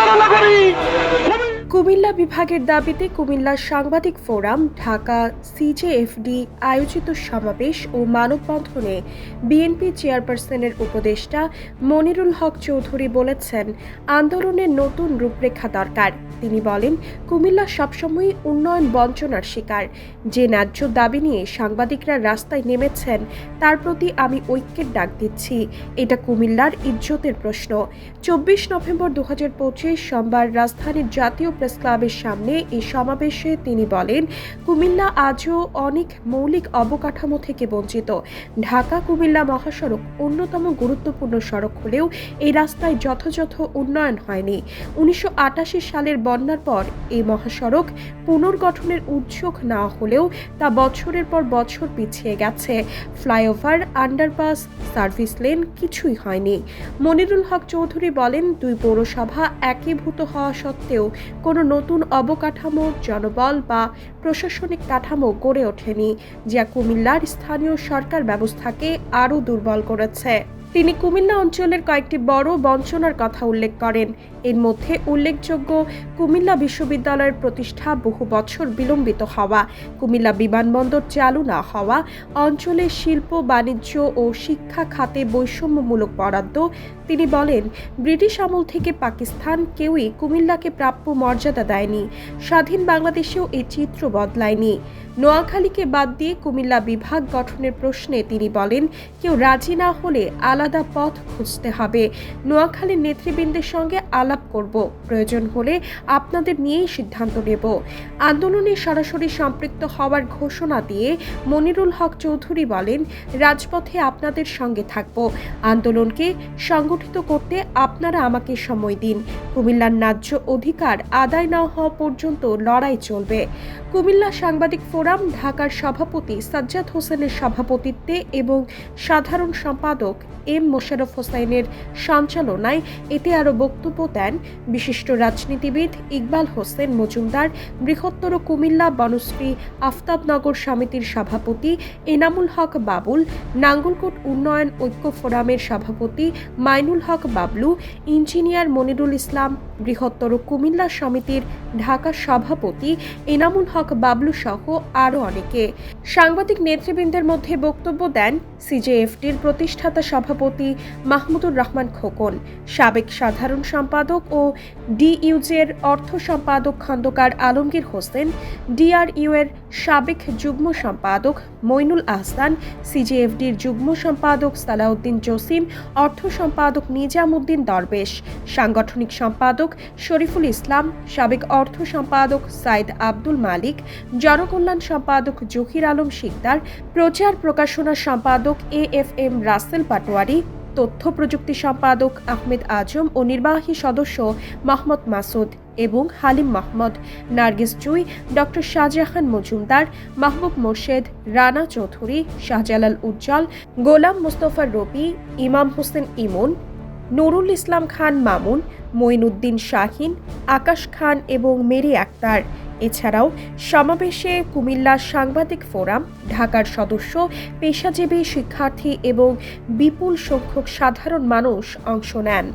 সোনার নগরী কুমিল্লা বিভাগের দাবিতে কুমিল্লা সাংবাদিক ফোরাম, ঢাকা সিজেএফডি আয়োজিত সমাবেশ ও মানববন্ধনে বিএনপি চেয়ারপারসনের উপদেষ্টা মনিরুল হক চৌধুরী বলেছেন আন্দোলনের নতুন রূপরেখা দরকার। তিনি বলেন, কুমিল্লা সবসময়ই উন্নয়ন বঞ্চনার শিকার। যে ন্যায্য দাবি নিয়ে সাংবাদিকরা রাস্তায় নেমেছেন, তার প্রতি আমি ঐক্যের ডাক দিচ্ছি। এটা কুমিল্লার ইজ্জতের প্রশ্ন। চব্বিশ নভেম্বর দু হাজার পঁচিশ সোমবার রাজধানীর জাতীয় প্রেস ক্লাবের সামনে এই সমাবেশে তিনি বলেন, কুমিল্লা আজও অনেক মৌলিক অবকাঠামো থেকে বঞ্চিত। ঢাকা কুমিল্লা মহাসড়ক অন্যতম গুরুত্বপূর্ণ সড়ক হলেও এই রাস্তায় যথাযথ উন্নয়ন হয়নি। উনিশশো সালের বন্যার পর এই মহাসড়ক পুনর্গঠনের উদ্যোগ না হলেও তা বছরের পর বছর পিছিয়ে গেছে। ফ্লাইওভার, আন্ডারপাস, সার্ভিস লেন কিছুই হয়নি। মনিরুল হক চৌধুরী বলেন, দুই পৌরসভা একীভূত হওয়া সত্ত্বেও কোনো নতুন অবকাঠামো, জনবল বা প্রশাসনিক কাঠামো গড়ে ওঠেনি, যা কুমিল্লার স্থানীয় সরকার ব্যবস্থাকে আরও দুর্বল করেছে। তিনি কুমিল্লা অঞ্চলের কয়েকটি বড় বঞ্চনার কথা উল্লেখ করেন। এর মধ্যে উল্লেখযোগ্য, কুমিল্লা বিশ্ববিদ্যালয়ের প্রতিষ্ঠা বহু বছর বিলম্বিত হওয়া, কুমিল্লা বিমানবন্দর চালু না হওয়া, অঞ্চলে শিল্প, বাণিজ্য ও শিক্ষা খাতে বৈষম্যমূলক বরাদ্দ, তিনি বলেন, ব্রিটিশ আমল থেকে পাকিস্তান কেউই কুমিল্লাকে প্রাপ্য মর্যাদা দেয়নি। স্বাধীন বাংলাদেশেও এই চিত্র বদলায়নি। নোয়াখালীকে বাদ দিয়ে কুমিল্লা বিভাগ গঠনের প্রশ্নে তিনি বলেন, কেউ রাজি না হলে আলাদা পথ খুঁজতে হবে। নোয়াখালীর নেতৃবৃন্দের সঙ্গে আলাপ করব, প্রয়োজন হলে আপনাদের নিয়েই সিদ্ধান্ত নেব। আন্দোলনে সরাসরি সম্পৃক্ত হওয়ার ঘোষণা দিয়ে মনিরুল হক চৌধুরী বলেন, রাজপথে আপনাদের সঙ্গে থাকব। আন্দোলনকে সংগঠিত করতে আপনারা আমাকে সময় দিন। কুমিল্লার ন্যায্য অধিকার আদায় না হওয়া পর্যন্ত লড়াই চলবে। কুমিল্লা সাংবাদিক ফোরাম ঢাকার সভাপতি সাজ্জাদ হোসেনের সভাপতিত্বে এবং সাধারণ সম্পাদক এম মোশাররফ হোসেনের সঞ্চালনায় এতে আরও বক্তব্য দেন বিশিষ্ট রাজনীতিবিদ ইকবাল হোসেন মজুমদার, বৃহত্তর কুমিল্লা বনশ্রী আফতাবনগর সমিতির সভাপতি এনামুল হক বাবুল, নাঙ্গলকোট উন্নয়ন ঐক্য ফোরামের সভাপতি মাইনুল হক বাবলু, ইঞ্জিনিয়ার মনিরুল ইসলাম বৃহত্তর কুমিল্লা সমিতির ঢাকা সভাপতি এনামুল হক বাবলু সহ আরও অনেকে। সাংবাদিক নেতৃবৃন্দের মধ্যে বক্তব্য দেন সিজেএফটির প্রতিষ্ঠাতা সভাপতি মাহমুদুর রহমান খোকন, সাবেক সাধারণ সম্পাদক ও ডিইউজের অর্থ সম্পাদক খন্দকার আলমগীর হোসেন ডিআরইউ এর সাবেক যুগ্ম সম্পাদক মইনুল আহসান সিজেএফডির যুগ্ম সম্পাদক সালাউদ্দিন জসিম, অর্থ সম্পাদক নিজামুদ্দিন দরবেশ, সাংগঠনিক সম্পাদক শরীফুল ইসলাম, সাবেক অর্থ সম্পাদক সাইদ আব্দুল মালিক, জনকল্যাণ সম্পাদক জহির আলম শিকদার, প্রচার প্রকাশনা সম্পাদক A F M Rasel Patwary, তথ্য প্রযুক্তি সম্পাদক আহমেদ আজম ও নির্বাহী সদস্য মোহাম্মদ মাসুদ এবং হালিম মাহমদ, নার্গিস জুই, ডক্টর শাহজাহান মজুমদার, মাহবুব মোর্শেদ, রানা চৌধুরী, শাহজালাল উজ্জ্বল, গোলাম মুস্তফা রবি, ইমাম হোসেন ইমন নুরুল ইসলাম খান মামুন, মঈনুদ্দিন শাহিন, আকাশ খান এবং মেরি আক্তার। এছাড়াও সমাবেশে কুমিল্লা সাংবাদিক ফোরাম, ঢাকার সদস্য, পেশাজীবী শিক্ষার্থী এবং বিপুল সংখ্যক সাধারণ মানুষ অংশ নেন।